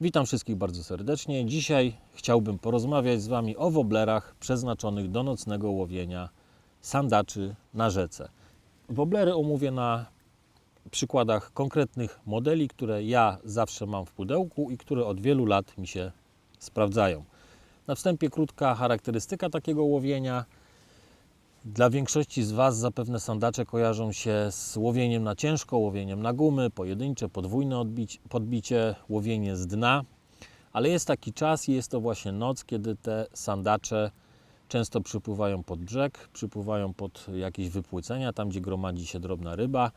Witam wszystkich bardzo serdecznie. Dzisiaj chciałbym porozmawiać z Wami o woblerach przeznaczonych do nocnego łowienia sandaczy na rzece. Woblery omówię na przykładach konkretnych modeli, które ja zawsze mam w pudełku i które od wielu lat mi się sprawdzają. Na wstępie krótka charakterystyka takiego łowienia. Dla większości z Was zapewne sandacze kojarzą się z łowieniem na ciężko, łowieniem na gumy, pojedyncze, podwójne odbić, podbicie, łowienie z dna. Ale jest taki czas i jest to właśnie noc, kiedy te sandacze często przypływają pod brzeg, przypływają pod jakieś wypłycenia, tam gdzie gromadzi się drobna ryba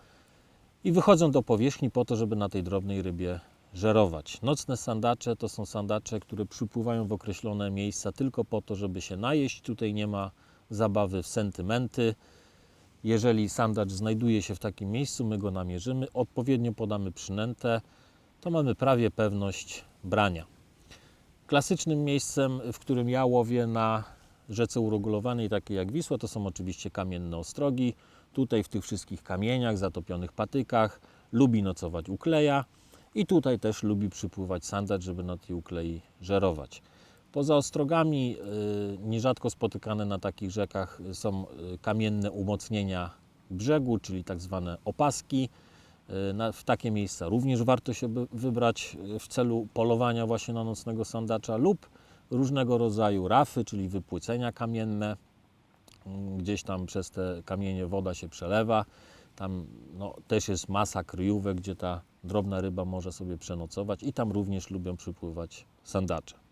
i wychodzą do powierzchni po to, żeby na tej drobnej rybie żerować. Nocne sandacze to są sandacze, które przypływają w określone miejsca tylko po to, żeby się najeść. Tutaj nie ma zabawy w sentymenty. Jeżeli sandacz znajduje się w takim miejscu, my go namierzymy, odpowiednio podamy przynętę, to mamy prawie pewność brania. Klasycznym miejscem, w którym ja łowię na rzece uregulowanej, takiej jak Wisła, to są oczywiście kamienne ostrogi. Tutaj w tych wszystkich kamieniach, zatopionych patykach lubi nocować ukleja i tutaj też lubi przypływać sandacz, żeby na tej uklei żerować. Poza ostrogami y, nierzadko spotykane na takich rzekach są y, kamienne umocnienia brzegu, czyli tak zwane opaski. Y, W takie miejsca również warto się wybrać w celu polowania właśnie na nocnego sandacza lub różnego rodzaju rafy, czyli wypłycenia kamienne. Mm, Gdzieś tam przez te kamienie woda się przelewa. Tam no, też jest masa kryjówek, gdzie ta drobna ryba może sobie przenocować i tam również lubią przypływać sandacze.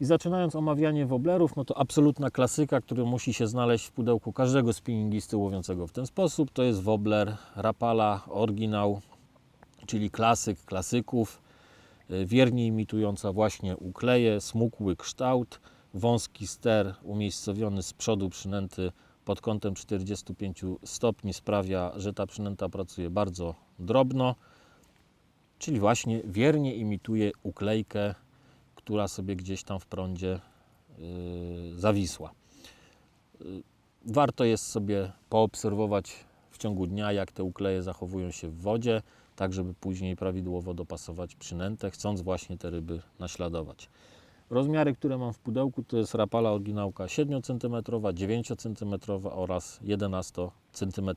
I zaczynając omawianie woblerów, no to absolutna klasyka, który musi się znaleźć w pudełku każdego spinningisty łowiącego w ten sposób, to jest wobler Rapala oryginał, czyli klasyk klasyków, y, wiernie imitująca właśnie ukleje, smukły kształt, wąski ster umiejscowiony z przodu przynęty pod kątem 45 stopni sprawia, że ta przynęta pracuje bardzo drobno, czyli właśnie wiernie imituje uklejkę która sobie gdzieś tam w prądzie yy, zawisła. Yy, Warto jest sobie poobserwować w ciągu dnia, jak te ukleje zachowują się w wodzie, tak żeby później prawidłowo dopasować przynętę, chcąc właśnie te ryby naśladować. Rozmiary, które mam w pudełku, to jest rapala oryginałka 7 cm, 9 cm oraz 11 cm.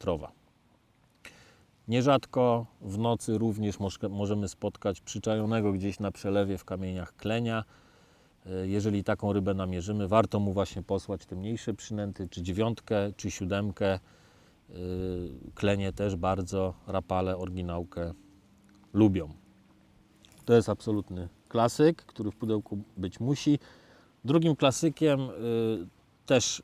Nierzadko w nocy również moż- możemy spotkać przyczajonego gdzieś na przelewie w kamieniach klenia. E, Jeżeli taką rybę namierzymy, warto mu właśnie posłać te mniejsze przynęty, czy dziewiątkę, czy siódemkę. E, Klenie też bardzo rapale, oryginałkę lubią. To jest absolutny klasyk, który w pudełku być musi. Drugim klasykiem y, też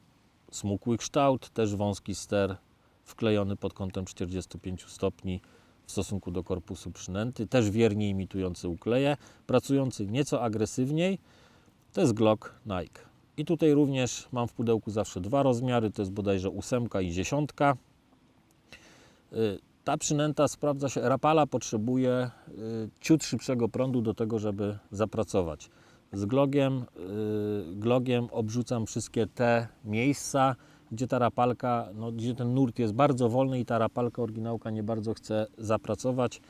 smukły kształt, też wąski ster wklejony pod kątem 45 stopni w stosunku do korpusu przynęty, też wiernie imitujący ukleje, pracujący nieco agresywniej, to jest Glock Nike. I tutaj również mam w pudełku zawsze dwa rozmiary, to jest bodajże ósemka i dziesiątka. Y, Ta przynęta sprawdza się, Rapala potrzebuje y, ciut szybszego prądu do tego, żeby zapracować. Z glogiem, y, glogiem obrzucam wszystkie te miejsca, gdzie ta rapalka, no, gdzie ten nurt jest bardzo wolny i ta rapalka oryginałka nie bardzo chce zapracować.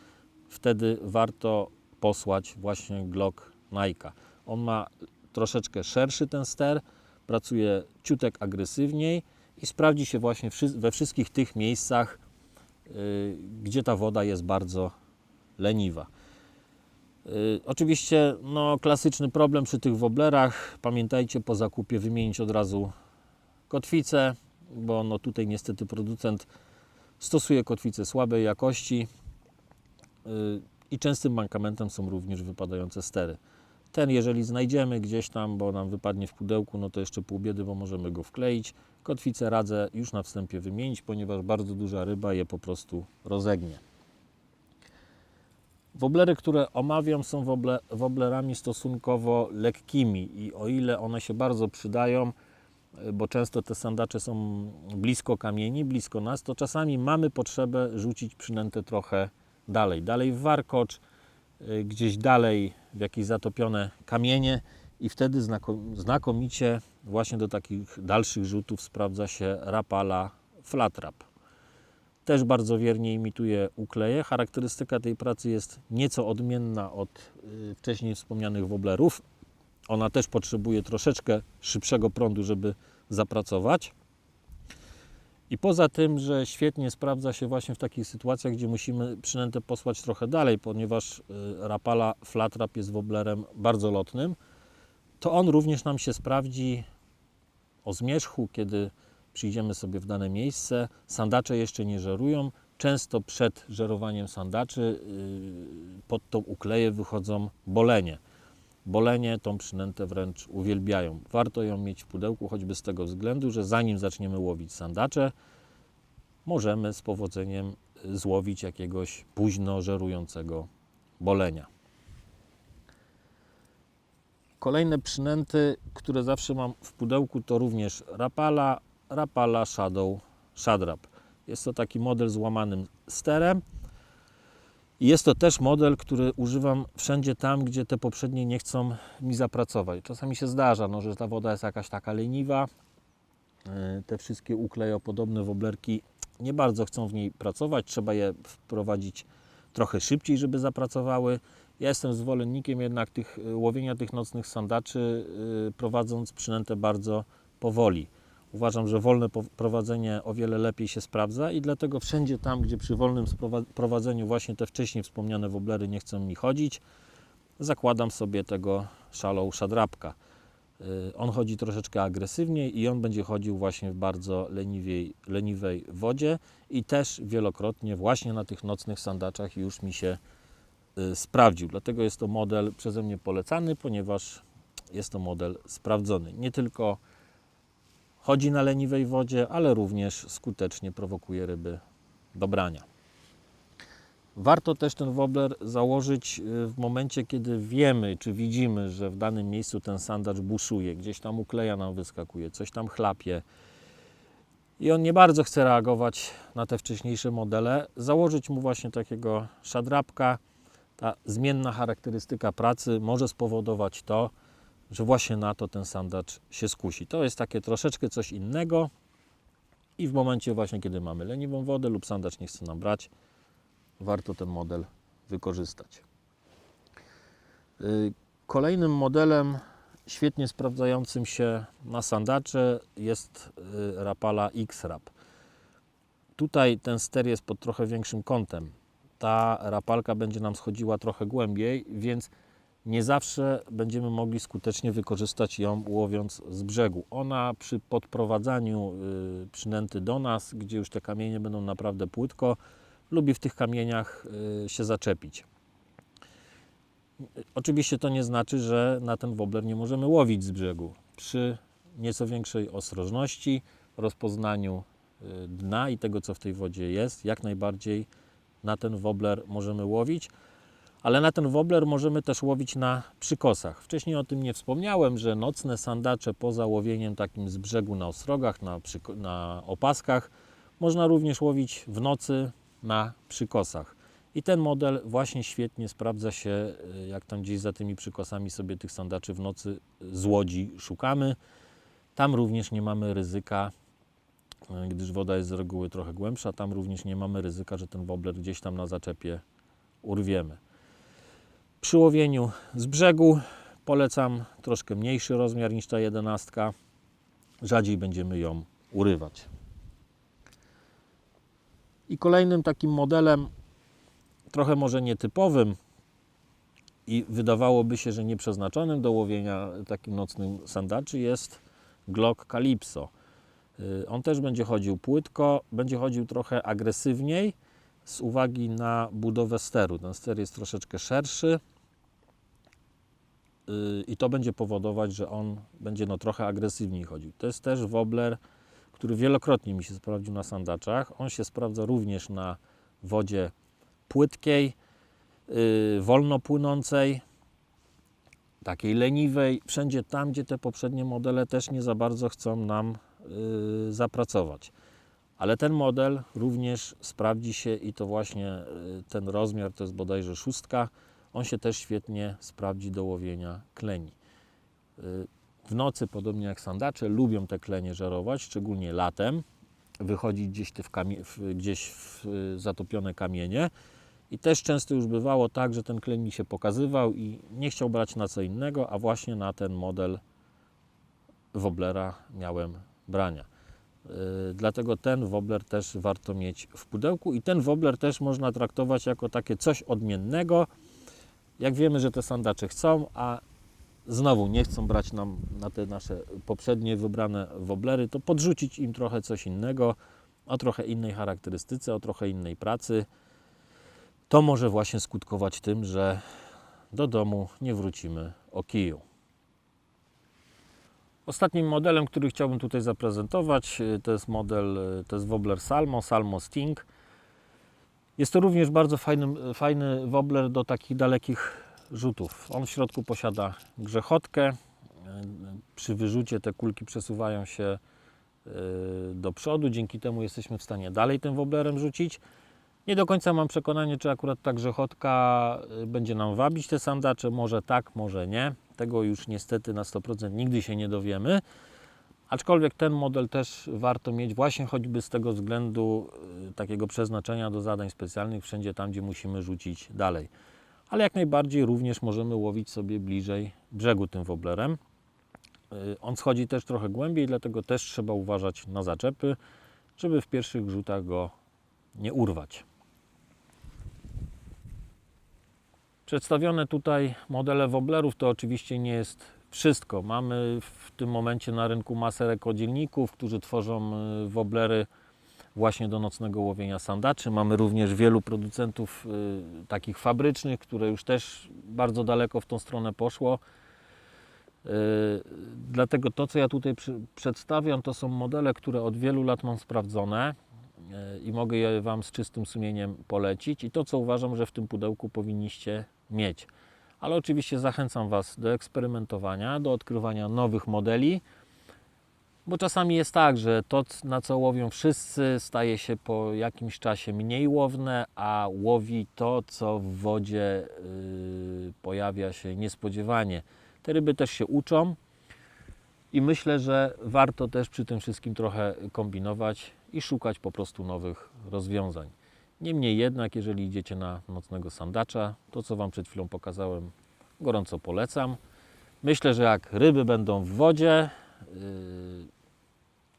Wtedy warto posłać właśnie Glock Nike'a. On ma troszeczkę szerszy ten ster, pracuje ciutek agresywniej i sprawdzi się właśnie we wszystkich tych miejscach, y, gdzie ta woda jest bardzo leniwa. Y, Oczywiście no, klasyczny problem przy tych woblerach. Pamiętajcie po zakupie wymienić od razu kotwicę, bo no, tutaj niestety producent stosuje kotwicę słabej jakości y, i częstym mankamentem są również wypadające stery. Ten, jeżeli znajdziemy gdzieś tam, bo nam wypadnie w pudełku, no to jeszcze pół biedy, bo możemy go wkleić. Kotwicę radzę już na wstępie wymienić, ponieważ bardzo duża ryba je po prostu rozegnie. Woblery, które omawiam, są woble, woblerami stosunkowo lekkimi i o ile one się bardzo przydają, bo często te sandacze są blisko kamieni, blisko nas, to czasami mamy potrzebę rzucić przynętę trochę dalej, dalej w warkocz, y, gdzieś dalej w jakieś zatopione kamienie i wtedy znako- znakomicie właśnie do takich dalszych rzutów sprawdza się rapala flatrap. też bardzo wiernie imituje ukleje. Charakterystyka tej pracy jest nieco odmienna od y, wcześniej wspomnianych woblerów. Ona też potrzebuje troszeczkę szybszego prądu, żeby zapracować. I poza tym, że świetnie sprawdza się właśnie w takich sytuacjach, gdzie musimy przynętę posłać trochę dalej, ponieważ y, Rapala Flatrap jest woblerem bardzo lotnym, to on również nam się sprawdzi o zmierzchu, kiedy przyjdziemy sobie w dane miejsce. Sandacze jeszcze nie żerują. Często przed żerowaniem sandaczy y, pod tą ukleję wychodzą bolenie. Bolenie tą przynętę wręcz uwielbiają. Warto ją mieć w pudełku, choćby z tego względu, że zanim zaczniemy łowić sandacze, możemy z powodzeniem złowić jakiegoś późno żerującego bolenia. Kolejne przynęty, które zawsze mam w pudełku, to również Rapala, Rapala Shadow Shadrap. Jest to taki model z łamanym sterem. I jest to też model, który używam wszędzie tam, gdzie te poprzednie nie chcą mi zapracować. Czasami się zdarza, no, że ta woda jest jakaś taka leniwa. Yy, Te wszystkie uklejopodobne woblerki nie bardzo chcą w niej pracować. Trzeba je wprowadzić trochę szybciej, żeby zapracowały. Ja jestem zwolennikiem jednak tych y, łowienia tych nocnych sandaczy, y, prowadząc przynętę bardzo powoli. Uważam, że wolne prowadzenie o wiele lepiej się sprawdza i dlatego wszędzie tam, gdzie przy wolnym prowadzeniu właśnie te wcześniej wspomniane woblery nie chcą mi chodzić, zakładam sobie tego shallow shadrapka. Y, On chodzi troszeczkę agresywniej i on będzie chodził właśnie w bardzo leniwej wodzie i też wielokrotnie właśnie na tych nocnych sandaczach już mi się y, sprawdził. Dlatego jest to model przeze mnie polecany, ponieważ jest to model sprawdzony. Nie tylko chodzi na leniwej wodzie, ale również skutecznie prowokuje ryby do brania. Warto też ten wobler założyć y, w momencie, kiedy wiemy, czy widzimy, że w danym miejscu ten sandacz buszuje, gdzieś tam ukleja nam wyskakuje, coś tam chlapie i on nie bardzo chce reagować na te wcześniejsze modele, założyć mu właśnie takiego szadrapka. Ta zmienna charakterystyka pracy może spowodować to, że właśnie na to ten sandacz się skusi. To jest takie troszeczkę coś innego i w momencie właśnie, kiedy mamy leniwą wodę lub sandacz nie chce nam brać, warto ten model wykorzystać. Y, Kolejnym modelem świetnie sprawdzającym się na sandacze jest y, Rapala X-Rap. Tutaj ten ster jest pod trochę większym kątem. Ta rapalka będzie nam schodziła trochę głębiej, więc nie zawsze będziemy mogli skutecznie wykorzystać ją łowiąc z brzegu. Ona przy podprowadzaniu y, przynęty do nas, gdzie już te kamienie będą naprawdę płytko, lubi w tych kamieniach y, się zaczepić. Oczywiście to nie znaczy, że na ten wobler nie możemy łowić z brzegu. Przy nieco większej ostrożności, rozpoznaniu y, dna i tego, co w tej wodzie jest, jak najbardziej na ten wobler możemy łowić. Ale na ten wobler możemy też łowić na przykosach. Wcześniej o tym nie wspomniałem, że nocne sandacze poza łowieniem takim z brzegu na ostrogach, na, na opaskach, można również łowić w nocy na przykosach. I ten model właśnie świetnie sprawdza się, y, jak tam gdzieś za tymi przykosami sobie tych sandaczy w nocy z łodzi szukamy. Tam również nie mamy ryzyka, y, gdyż woda jest z reguły trochę głębsza, tam również nie mamy ryzyka, że ten wobler gdzieś tam na zaczepie urwiemy. Przy łowieniu z brzegu polecam troszkę mniejszy rozmiar niż ta jedenastka. Rzadziej będziemy ją urywać. I kolejnym takim modelem, trochę może nietypowym i wydawałoby się, że nieprzeznaczonym do łowienia takim nocnym sandaczy jest Glock Calypso. Y, On też będzie chodził płytko, będzie chodził trochę agresywniej z uwagi na budowę steru. Ten ster jest troszeczkę szerszy y, i to będzie powodować, że on będzie no trochę agresywniej chodził. To jest też wobler, który wielokrotnie mi się sprawdził na sandaczach. On się sprawdza również na wodzie płytkiej, yy, wolno płynącej, takiej leniwej, wszędzie tam, gdzie te poprzednie modele też nie za bardzo chcą nam yy, zapracować. Ale ten model również sprawdzi się i to właśnie yy, ten rozmiar to jest bodajże szóstka. On się też świetnie sprawdzi do łowienia kleni. Yy, W nocy, podobnie jak sandacze, lubią te klenie żerować, szczególnie latem, wychodzić gdzieś, w kamie, w, gdzieś w y, zatopione kamienie. I też często już bywało tak, że ten klej mi się pokazywał i nie chciał brać na co innego, a właśnie na ten model Wobblera miałem brania. Yy, Dlatego ten wobbler też warto mieć w pudełku i ten wobbler też można traktować jako takie coś odmiennego. Jak wiemy, że te sandacze chcą, a znowu nie chcą brać nam na te nasze poprzednie wybrane wobblery, to podrzucić im trochę coś innego, o trochę innej charakterystyce, o trochę innej pracy. To może właśnie skutkować tym, że do domu nie wrócimy o kiju. Ostatnim modelem, który chciałbym tutaj zaprezentować, y, to jest model, y, to jest wobbler Salmo, Salmo Sting. Jest to również bardzo fajny, fajny wobbler do takich dalekich rzutów. On w środku posiada grzechotkę. Y, Przy wyrzucie te kulki przesuwają się y, do przodu, dzięki temu jesteśmy w stanie dalej tym wobblerem rzucić. Nie do końca mam przekonanie, czy akurat ta grzechotka y, będzie nam wabić te sandacze. Może tak, może nie. Tego już niestety na 100% nigdy się nie dowiemy. Aczkolwiek ten model też warto mieć właśnie choćby z tego względu y, takiego przeznaczenia do zadań specjalnych, wszędzie tam, gdzie musimy rzucić dalej. Ale jak najbardziej również możemy łowić sobie bliżej brzegu tym wobblerem. Y, On schodzi też trochę głębiej, dlatego też trzeba uważać na zaczepy, żeby w pierwszych rzutach go nie urwać. Przedstawione tutaj modele wobblerów to oczywiście nie jest wszystko. Mamy w tym momencie na rynku masę rekodzielników, którzy tworzą y, wobblery właśnie do nocnego łowienia sandaczy. Mamy również wielu producentów y, takich fabrycznych, które już też bardzo daleko w tą stronę poszło. Y, Dlatego to, co ja tutaj przedstawiam, to są modele, które od wielu lat mam sprawdzone i mogę je Wam z czystym sumieniem polecić. I to, co uważam, że w tym pudełku powinniście mieć. Ale oczywiście zachęcam Was do eksperymentowania, do odkrywania nowych modeli, bo czasami jest tak, że to, na co łowią wszyscy, staje się po jakimś czasie mniej łowne, a łowi to, co w wodzie yy, pojawia się niespodziewanie. Te ryby też się uczą i myślę, że warto też przy tym wszystkim trochę kombinować i szukać po prostu nowych rozwiązań. Niemniej jednak, jeżeli idziecie na nocnego sandacza, to co Wam przed chwilą pokazałem, gorąco polecam. Myślę, że jak ryby będą w wodzie, yy,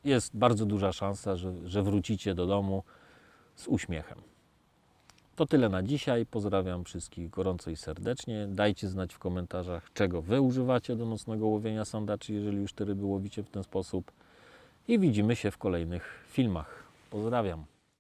jest bardzo duża szansa, że, że wrócicie do domu z uśmiechem. To tyle na dzisiaj. Pozdrawiam wszystkich gorąco i serdecznie. Dajcie znać w komentarzach, czego Wy używacie do nocnego łowienia sandaczy, jeżeli już te ryby łowicie w ten sposób. I widzimy się w kolejnych filmach. Pozdrawiam.